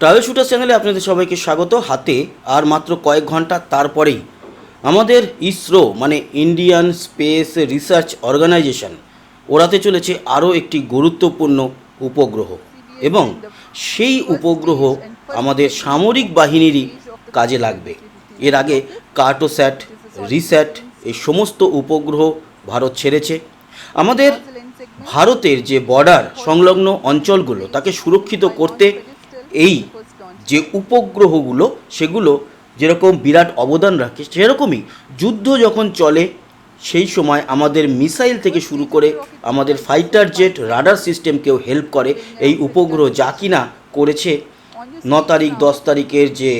Travel shooter চ্যানেলে আপনাদের সবাইকে স্বাগত হাতে আর মাত্র কয়েক ঘণ্টা তারপরেই আমাদের ইসরো মানে ইন্ডিয়ান স্পেস রিসার্চ অর্গানাইজেশন ওড়াতে চলেছে আরও একটি গুরুত্বপূর্ণ উপগ্রহ। এবং সেই উপগ্রহ আমাদের সামরিক বাহিনীরই কাজে লাগবে। এর আগে কার্টোস্যাট রিস্যাট এই সমস্ত উপগ্রহ ভারত ছেড়েছে। আমাদের ভারতের যে বর্ডার সংলগ্ন অঞ্চলগুলো, তাকে সুরক্ষিত করতে এই যে উপগ্রহগুলো, সেগুলো যেরকম বিরাট অবদান রাখে, সেরকমই যুদ্ধ যখন চলে, সেই সময় আমাদের মিসাইল থেকে শুরু করে আমাদের ফাইটার জেট রাডার সিস্টেমকেও হেল্প করে এই উপগ্রহ যা কিনা করেছে। ন তারিখ, দশ তারিখের যে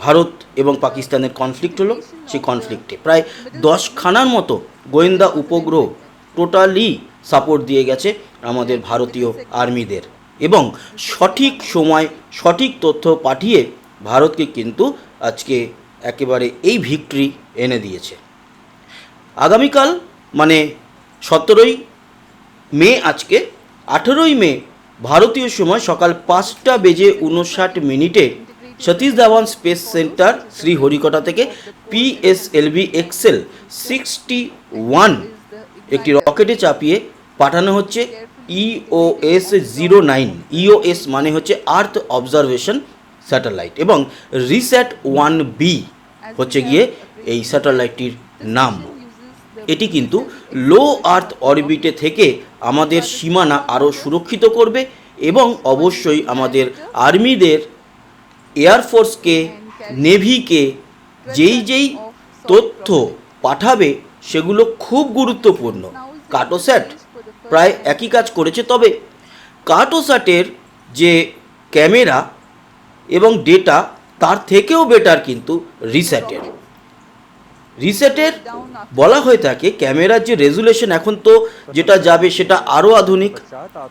ভারত এবং পাকিস্তানের কনফ্লিক্ট হলো, সেই কনফ্লিক্টে প্রায় দশখানার মতো গোয়েন্দা উপগ্রহ টোটালি সাপোর্ট দিয়ে গেছে আমাদের ভারতীয় আর্মিদের এবং সঠিক সময় সঠিক তথ্য পাঠিয়ে ভারতকে কিন্তু আজকে একেবারে এই ভিক্টরি এনে দিয়েছে। আগামীকাল মানে সতেরোই মে আজকে, আঠেরোই মে, ভারতীয় সময় সকাল পাঁচটা বেজে উনষাট মিনিটে সতীশ ধাওয়ান স্পেস সেন্টার শ্রীহরিকোটা থেকে পিএসএলভি এক্সেল সিক্সটি ওয়ান একটি রকেটে চাপিয়ে পাঠানো হচ্ছে। ইওএস জিরো নাইন ইওএস মানে হচ্ছে আর্থ অবজারভেশন স্যাটেলাইট এবং রিস্যাট ওয়ান বি হচ্ছে গিয়ে এই স্যাটেলাইটটির নাম। এটি কিন্তু লো আর্থ অরবিটে থেকে আমাদের সীমানা আরও সুরক্ষিত করবে এবং অবশ্যই আমাদের আর্মিদের এয়ারফোর্সকে নেভিকে যেই যেই তথ্য পাঠাবে সেগুলো খুব গুরুত্বপূর্ণ। কাটোস্যাট প্রায় একই কাজ করেছে। তবে কার্টোস্যাটের যে ক্যামেরা এবং ডেটা, তার থেকেও বেটার কিন্তু রিস্যাটের রিসেটের বলা হয়ে থাকে, ক্যামেরার যে রেজুলেশন এখন তো যেটা যাবে সেটা আরও আধুনিক।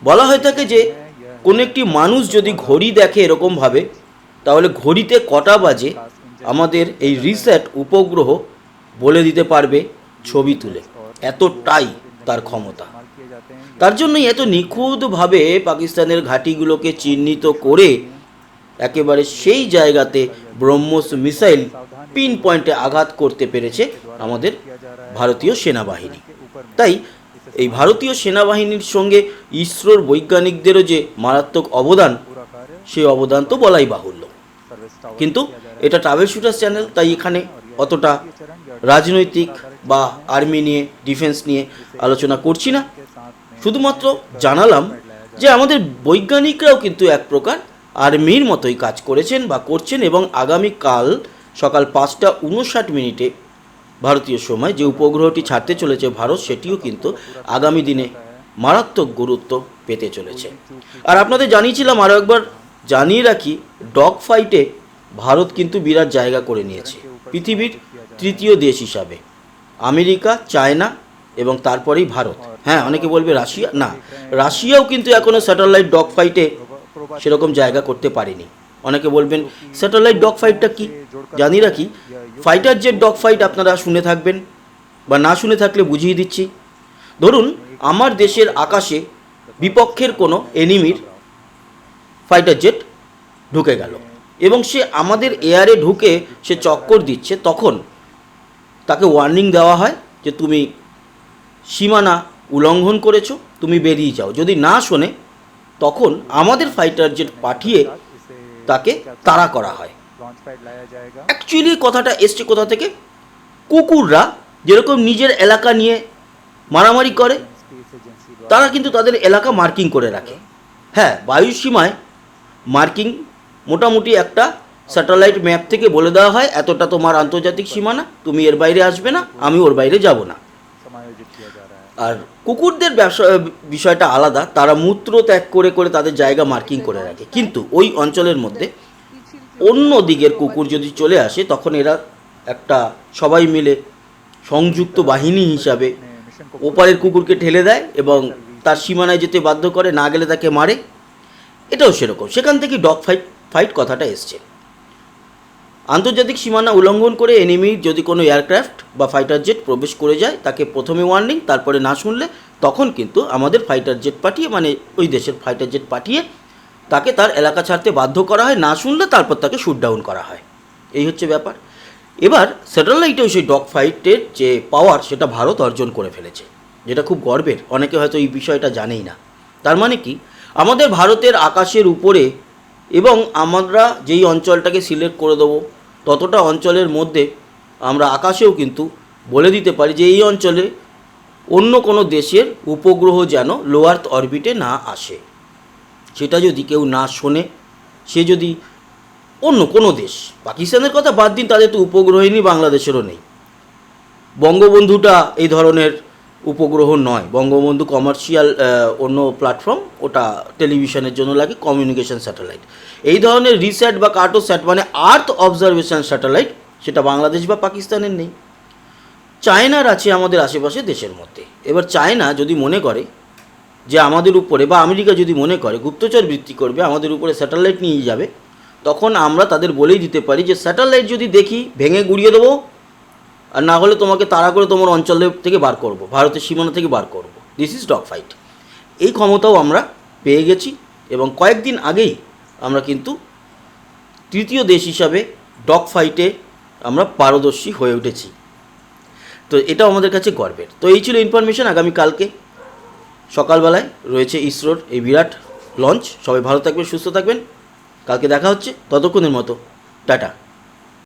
বলা হয়ে থাকে যে, কোনো একটি মানুষ যদি ঘড়ি দেখে এরকমভাবে তাহলে ঘড়িতে কটা বাজে আমাদের এই রিসেট উপগ্রহ বলে দিতে পারবে ছবি তুলে। এতটাই তার ক্ষমতা। তার জন্যই এত নিখুঁতভাবে পাকিস্তানের ঘাঁটিগুলোকে চিহ্নিত করে একেবারে সেই জায়গাতে ব্রহ্মস মিসাইল পিন পয়েন্টে আঘাত করতে পেরেছে আমাদের ভারতীয় সেনাবাহিনী। তাই এই ভারতীয় সেনাবাহিনীর সঙ্গে ইসরোর বৈজ্ঞানিকদেরও যে মারাত্মক অবদান, সেই অবদান তো বলাই বাহুল্য। কিন্তু এটা ট্রাভেল শুটার্স চ্যানেল তাই এখানে অতটা রাজনৈতিক বা আর্মি নিয়ে, ডিফেন্স নিয়ে আলোচনা করছি না। শুধুমাত্র জানালাম যে আমাদের বৈজ্ঞানিকরাও কিন্তু এক প্রকার আর্মির মতোই কাজ করেছেন বা করছেন এবং আগামীকাল সকাল পাঁচটা উনষাট মিনিটে ভারতীয় সময় যে উপগ্রহটি ছাড়তে চলেছে ভারত, সেটিও কিন্তু আগামী দিনে মারাত্মক গুরুত্ব পেতে চলেছে। আর আপনাদের জানিয়েছিলাম আরও একবার, জানিয়ে রাখি, ডগ ফাইটে ভারত কিন্তু বিরাট জায়গা করে নিয়েছে। পৃথিবীর তৃতীয় দেশ হিসাবে। আমেরিকা, চায়না এবং তারপরেই ভারত। হ্যাঁ অনেকে বলবে রাশিয়া? না, রাশিয়াও কিন্তু এখনও স্যাটেলাইট ডগ ফাইটে সেরকম জায়গা করতে পারেনি। অনেকে বলবেন স্যাটেলাইট ডগ ফাইটটা কি? জানি রাখি ফাইটার জেট ডগ ফাইট আপনারা শুনে থাকবেন বা না শুনে থাকলে বুঝিয়ে দিচ্ছি। ধরুন, আমার দেশের আকাশে বিপক্ষের কোনো এনিমির ফাইটার জেট ঢুকে গেল এবং সে আমাদের এয়ারে ঢুকে সে চক্কর দিচ্ছে, তখন তাকে ওয়ার্নিং দেওয়া হয় যে তুমি সীমানা উল্লঙ্ঘন করেছ, তুমি বেরিয়ে যাও। যদি না শোনে, তখন আমাদের ফাইটার জেট পাঠিয়ে তাকে তাড়া করা হয়। অ্যাকচুয়ালি কথাটা এসছে কোথা থেকে? কুকুররা যেরকম নিজের এলাকা নিয়ে মারামারি করে, তারা কিন্তু তাদের এলাকা মার্কিং করে রাখে। হ্যাঁ বায়ু সীমায় মার্কিং মোটামুটি একটা স্যাটেলাইট ম্যাপ থেকে বলে দেওয়া হয়, এতটা তোমার আন্তর্জাতিক সীমানা, তুমি এর বাইরে আসবে না, আমি ওর বাইরে যাব না। আর কুকুরদের ব্যবসা বিষয়টা আলাদা। তারা মূত্র ত্যাগ করে করে তাদের জায়গা মার্কিং করে রাখে। কিন্তু ওই অঞ্চলের মধ্যে অন্য দিকের কুকুর যদি চলে আসে, তখন এরা একটা সবাই মিলে সংযুক্ত বাহিনী হিসাবে ওপারের কুকুরকে ঠেলে দেয় এবং তার সীমানায় যেতে বাধ্য করে, না গেলে তাকে মারে। এটাও সেরকম। সেখান থেকে ডগ ফাইট ফাইট কথাটা এসছে। আন্তর্জাতিক সীমানা উল্লঙ্ঘন করে এনিমির যদি কোনো এয়ারক্রাফট বা ফাইটার জেট প্রবেশ করে যায়, তাকে প্রথমে ওয়ার্নিং তারপরে না শুনলে তখন কিন্তু আমাদের ফাইটার জেট পাঠিয়ে মানে ওই দেশের ফাইটার জেট পাঠিয়ে তাকে তার এলাকা ছাড়তে বাধ্য করা হয়, না শুনলে তারপর তাকে শুট ডাউন করা হয়। এই হচ্ছে ব্যাপার। এবার স্যাটেলাইটেও সেই ডগ ফাইটের যে পাওয়ার সেটা ভারত অর্জন করে ফেলেছে, যেটা খুব গর্বের। অনেকে হয়তো এই বিষয়টা জানেই না। তার মানে কি? আমাদের ভারতের আকাশের উপরে এবং আমরা যেই অঞ্চলটাকে সিলেক্ট করে দেবো ততটা অঞ্চলের মধ্যে আমরা আকাশেও কিন্তু বলে দিতে পারি যে এই অঞ্চলে অন্য কোনো দেশের উপগ্রহ যেন লো আর্থ অরবিটে না আসে। সেটা যদি কেউ না শোনে, সে যদি অন্য কোনো দেশ, পাকিস্তানের কথা বাদ দিন, তাদের তো উপগ্রহই নেই, বাংলাদেশেরও নেই। বঙ্গবন্ধুটা এই ধরনের উপগ্রহ নয়, বঙ্গবন্ধু কমার্শিয়াল অন্য প্ল্যাটফর্ম ওটা টেলিভিশনের জন্য লাগে কমিউনিকেশন স্যাটেলাইট এই ধরনের রিস্যাট বা কার্টোস্যাট মানে আর্থ অবজারভেশন স্যাটেলাইট সেটা বাংলাদেশ বা পাকিস্তানের নেই। চায়নার আছে আমাদের আশেপাশে দেশের মধ্যে। এবার চায়না যদি মনে করে যে আমাদের উপরে, বা আমেরিকা যদি মনে করে, গুপ্তচর বৃত্তি করবে, আমাদের উপরে স্যাটেলাইট নিয়ে যাবে, তখন আমরা তাদের বলেই দিতে পারি যে স্যাটেলাইট যদি দেখি, ভেঙে গুড়িয়ে দেবো আর না হলে তোমাকে তাড়া করে তোমার অঞ্চল থেকে বার করব, ভারতের সীমানা থেকে বার করব। দিস ইজ ডগ ফাইট এই ক্ষমতাও আমরা পেয়ে গেছি এবং কয়েকদিন আগেই আমরা কিন্তু তৃতীয় দেশ হিসাবে ডগ ফাইটে আমরা পারদর্শী হয়ে উঠেছি। তো এটাও আমাদের কাছে গর্বের। তো এই ছিল ইনফরমেশন আগামী কালকে সকালবেলায় রয়েছে ইসরোর এই বিরাট লঞ্চ সবাই ভালো থাকবেন, সুস্থ থাকবেন। কালকে দেখা হচ্ছে ততক্ষণের মতো। টাটা।